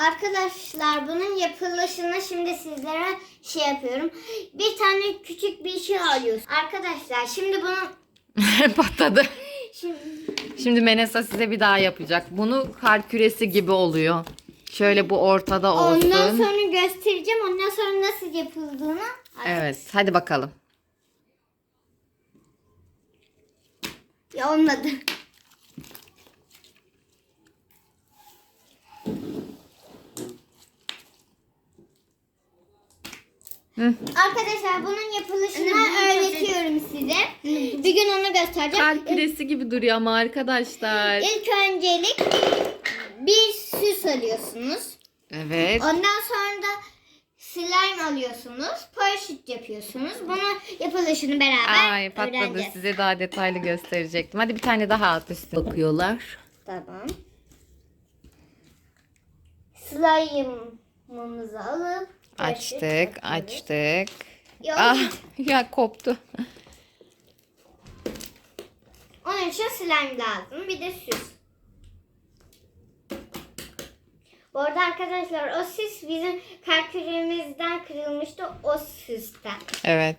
Arkadaşlar bunun yapılışını şimdi sizlere şey yapıyorum. Bir tane küçük bir şey alıyoruz. Arkadaşlar şimdi bunu Patladı. şimdi Şimdi Menesa size bir daha yapacak. Bunu kar küresi gibi oluyor. Şöyle bu ortada olsun. ondan sonra göstereceğim. Ondan sonra nasıl yapıldığını. Evet hadi bakalım. Ya olmadı. Hı. Arkadaşlar bunun yapılışını öğretiyorum size. Bir gün onu göstereceğim. Kar küresi gibi duruyor ama arkadaşlar. İlk öncelik bir süs alıyorsunuz. Evet. Ondan sonra da slime alıyorsunuz. Paraşüt yapıyorsunuz. Bunu yapılışını beraber Ay patladı öğreneceğiz. size daha detaylı gösterecektim. Hadi bir tane daha at üstüne. Bakıyorlar. Tamam. Slime'ımızı alıp Açtık açtık. Ya, Ah ya koptu. Onun için slime lazım. Bir de süs. Bu arada arkadaşlar o süs bizim kalkülümüzden kırılmıştı. O süsten. Evet.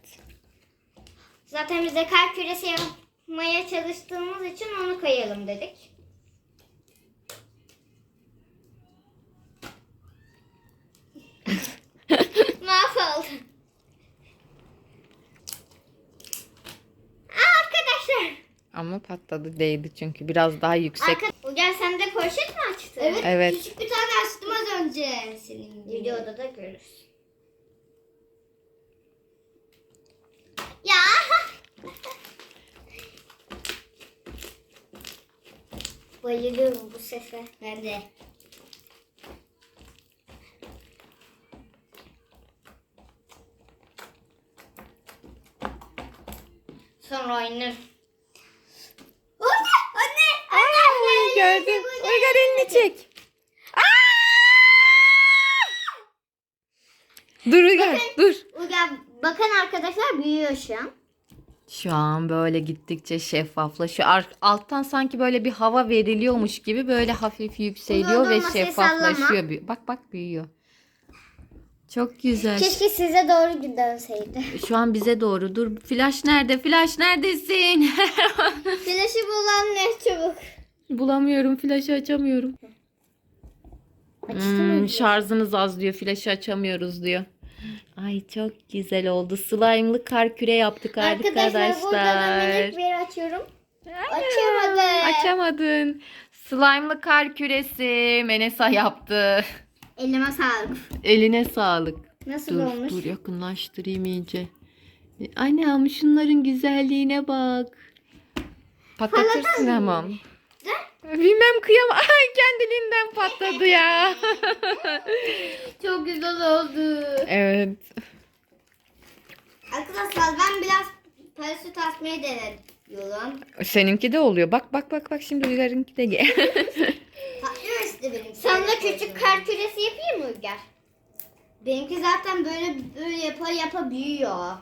Zaten biz de kalp küresi yapmaya çalıştığımız için onu koyalım dedik. Mahvoldu. Aa, arkadaşlar. Ama patladı değdi çünkü biraz daha yüksek. Arka... Gel sen de poşet mi açtın? Evet. Evet. Küçük bir tane açtım az önce. Senin Videoda da görürsün. Ya. Bayılıyorum bu sese. Ben de. Sonra oynarım. Anne! Anne! Gördüm. Uygar elini çek. Dur Uygar dur. Uygar, bakın arkadaşlar büyüyor şu an. Şu an böyle gittikçe şeffaflaşıyor. Alttan sanki böyle bir hava veriliyormuş gibi böyle hafif yükseliyor ve şeffaflaşıyor. Büyü- Bak bak büyüyor. Çok güzel. Keşke size doğru dönseydi. Şu an bize doğru. Dur. Flash nerede? Flash neredesin? Flaşı bulan ne çabuk. Bulamıyorum. Flaşı açamıyorum. Hmm, şarjınız az diyor. Flaşı açamıyoruz diyor. Ay çok güzel oldu. Slime'lı kar küre yaptık arkadaşlar. Arkadaşlar burada da minik bir açıyorum. Açamadım. Açamadın. Slime'lı kar küresi Menesa yaptı. Elime sağlık. Eline sağlık. Nasıl Dur olmuş? dur yakınlaştırayım iyice. Annem şunların güzelliğine bak. Patlatırsın ama. Bilmem kıyamam. Ay kendiliğinden patladı ya. Çok güzel oldu. evet. Arkadaşlar ben biraz paraşüt açmayı deniyorum. Seninki de oluyor. Bak bak bak bak şimdi Uygar'ınki de gel. Patlıyor işte benim. Sana küçük kar küresi yapayım mı Uygar? Benimki zaten böyle böyle yapa yapa büyüyor.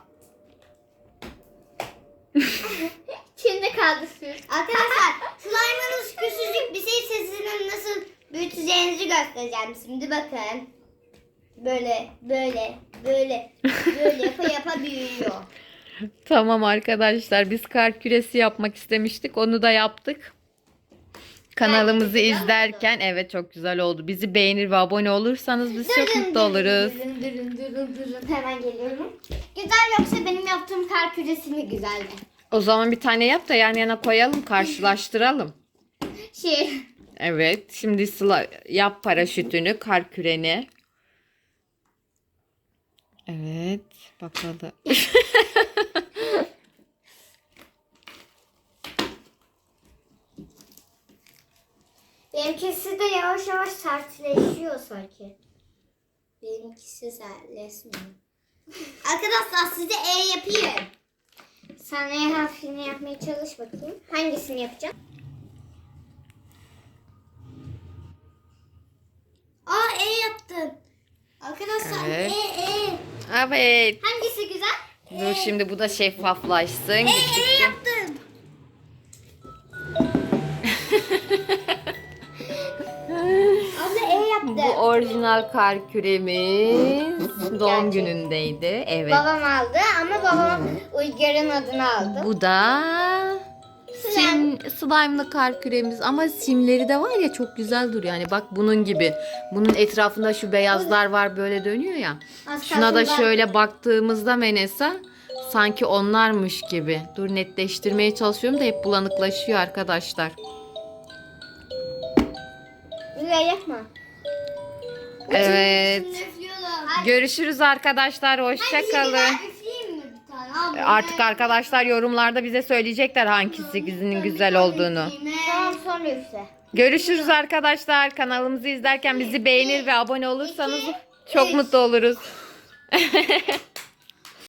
Şimdi kaldı süs. Arkadaşlar slime'ınız küçücük bir şey sesini nasıl büyüteceğinizi göstereceğim şimdi bakın. Böyle böyle böyle böyle yapa yapa büyüyor. tamam arkadaşlar biz kar küresi yapmak istemiştik. Onu da yaptık. Kanalımızı güzel oldu. izlerken evet çok güzel oldu. Bizi beğenir ve abone olursanız biz çok Durun, mutlu durun, oluruz. Durun durun durun durun. Hemen geliyorum. Güzel yoksa benim yaptığım kar küresi mi güzeldi? O zaman bir tane yap da yan yana koyalım, karşılaştıralım. Şey Evet, şimdi Sıla yap paraşütünü, kar küreni. Evet, bakalım. benimkisi de yavaş yavaş sertleşiyor sanki. Benimkisi sertleşmiyor. Arkadaşlar size E yapayım. Sen E harfini yapmaya çalış bakayım. Hangisini yapacağım? Aa E yaptım. Arkadaşlar Evet. E E. Evet. Hangisi güzel? Dur şimdi bu da şeffaflaşsın. E, E gittikçe. yaptım. Orijinal kar küremiz doğum Gerçek. günündeydi. Evet. Babam aldı ama babam Uygar'ın adını aldı. Bu da sim, slime'lı kar küremiz ama simleri de var ya çok güzel duruyor. Yani bak bunun gibi. Bunun etrafında şu beyazlar var böyle dönüyor ya. Az Şuna da kalsın ben- şöyle baktığımızda Menesa sanki onlarmış gibi. Dur netleştirmeye çalışıyorum da hep bulanıklaşıyor arkadaşlar. Uygar yapma. Evet. Görüşürüz arkadaşlar. Hoşçakalın. Artık arkadaşlar yorumlarda bize söyleyecekler hangisinin güzel olduğunu. Tamam sonra üfle. Görüşürüz arkadaşlar. Kanalımızı izlerken bizi beğenir ve abone olursanız çok mutlu oluruz.